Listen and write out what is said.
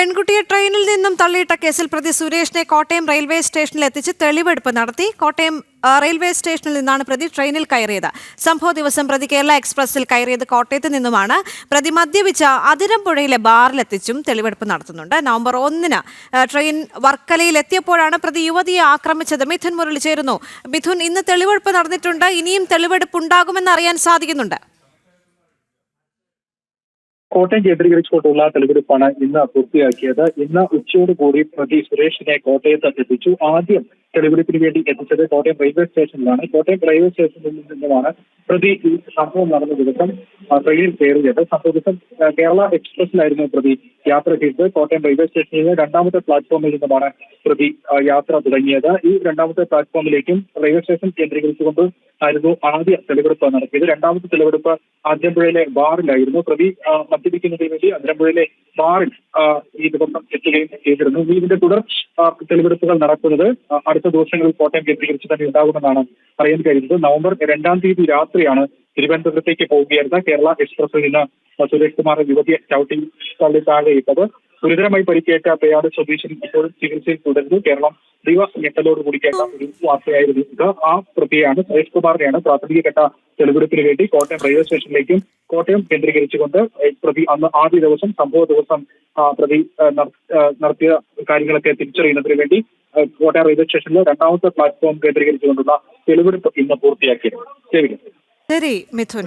പെൺകുട്ടിയെ ട്രെയിനിൽ നിന്നും തള്ളിയിട്ട കേസിൽ പ്രതി സുരേഷിനെ കോട്ടയം റെയിൽവേ സ്റ്റേഷനിൽ എത്തിച്ച് തെളിവെടുപ്പ് നടത്തി. കോട്ടയം റെയിൽവേ സ്റ്റേഷനിൽ നിന്നാണ് പ്രതി ട്രെയിനിൽ കയറിയത്. സംഭവ ദിവസം പ്രതി കേരള എക്സ്പ്രസിൽ കയറിയത് കോട്ടയത്ത് നിന്നുമാണ്. പ്രതി മദ്യപിച്ച അതിരമ്പുഴയിലെ ബാറിലെത്തിച്ചും തെളിവെടുപ്പ് നടത്തുന്നുണ്ട്. നവംബർ ഒന്നിന് ട്രെയിൻ വർക്കലയിൽ എത്തിയപ്പോഴാണ് പ്രതി യുവതിയെ ആക്രമിച്ചത്. മിഥുൻ മുരളി ചേരുന്നു മിഥുൻ ഇന്ന് തെളിവെടുപ്പ് നടന്നിട്ടുണ്ട്. ഇനിയും തെളിവെടുപ്പ് ഉണ്ടാകുമെന്ന് അറിയാൻ സാധിക്കുന്നുണ്ട്. കോട്ടയം കേന്ദ്രീകരിച്ചുകൊണ്ടുള്ള തെളിവെടുപ്പാണ് ഇന്ന് പൂർത്തിയാക്കിയത്. ഇന്ന് ഉച്ചയോടുകൂടി പ്രതി സുരേഷിനെ കോട്ടയത്ത് എത്തിച്ചു ആദ്യം തെളിവെടുപ്പിന് വേണ്ടി എത്തിച്ചത് കോട്ടയം റെയിൽവേ സ്റ്റേഷനിലാണ് കോട്ടയം റെയിൽവേ സ്റ്റേഷനിൽ നിന്നുമാണ് പ്രതി ഈ സംഭവം നടന്ന ദിവസം ട്രെയിനിൽ കയറിയത്. സംഭവ ദിവസം കേരള എക്സ്പ്രസിലായിരുന്നു പ്രതി യാത്ര ചെയ്തത്. കോട്ടയം റെയിൽവേ സ്റ്റേഷനിൽ നിന്ന് രണ്ടാമത്തെ പ്ലാറ്റ്ഫോമിൽ നിന്നുമാണ് പ്രതി യാത്ര തുടങ്ങിയത്. ഈ രണ്ടാമത്തെ പ്ലാറ്റ്ഫോമിലേക്കും റെയിൽവേ സ്റ്റേഷൻ കേന്ദ്രീകരിച്ചുകൊണ്ട് ആയിരുന്നു ആദ്യ തെളിവെടുപ്പ് നടത്തിയത്. രണ്ടാമത്തെ തെളിവെടുപ്പ് ആദ്യമ്പുഴയിലെ ബാറിലായിരുന്നു. പ്രതി മദ്യപിക്കുന്നതിന് വേണ്ടി അതിരമ്പുഴയിലെ ബാറിൽ ഈ ദിവസം എത്തുകയും ചെയ്തിരുന്നു. ഇതിന്റെ തുടർ തെളിവെടുപ്പുകൾ നടക്കുന്നത് അടുത്ത ദിവസങ്ങളിൽ കോട്ടയം കേന്ദ്രീകരിച്ച് തന്നെ ഉണ്ടാകുമെന്നാണ് അറിയാൻ കഴിയുന്നത്. നവംബർ രണ്ടാം തീയതി രാത്രിയാണ് തിരുവനന്തപുരത്തേക്ക് പോവുകയായിരുന്ന കേരള എക്സ്പ്രസിൽ നിന്ന് സുരേഷ് കുമാർ യുവതിയെ ചവിട്ടി തള്ളി താഴെയിട്ടത്. ഗുരുതരമായി പരിക്കേറ്റ പേയാട് സ്വദേശൻ ഇപ്പോൾ ചികിത്സയിൽ തുടരുന്നു. കേരളം ദൈവ ഞെട്ടലോട് കൂടി കേട്ട ഒരു വാർത്തയായിരുന്നു ഇത്. ആ പ്രതിയാണ് സുരേഷ് കുമാറിനെയാണ് പ്രാഥമിക ഘട്ട തെളിവെടുപ്പിന് വേണ്ടി കോട്ടയം റെയിൽവേ സ്റ്റേഷനിലേക്കും കോട്ടയം കേന്ദ്രീകരിച്ചുകൊണ്ട് പ്രതി അന്ന് ആദ്യ ദിവസം സംഭവ ദിവസം പ്രതി നടത്തിയ കാര്യങ്ങളൊക്കെ തിരിച്ചറിയുന്നതിന് വേണ്ടി കോട്ടയം റെയിൽവേ സ്റ്റേഷനിലെ രണ്ടാമത്തെ പ്ലാറ്റ്ഫോം കേന്ദ്രീകരിച്ചുകൊണ്ടുള്ള തെളിവെടുപ്പ് ഇന്ന് പൂർത്തിയാക്കിയിരുന്നു ശരി മിഥുൻ.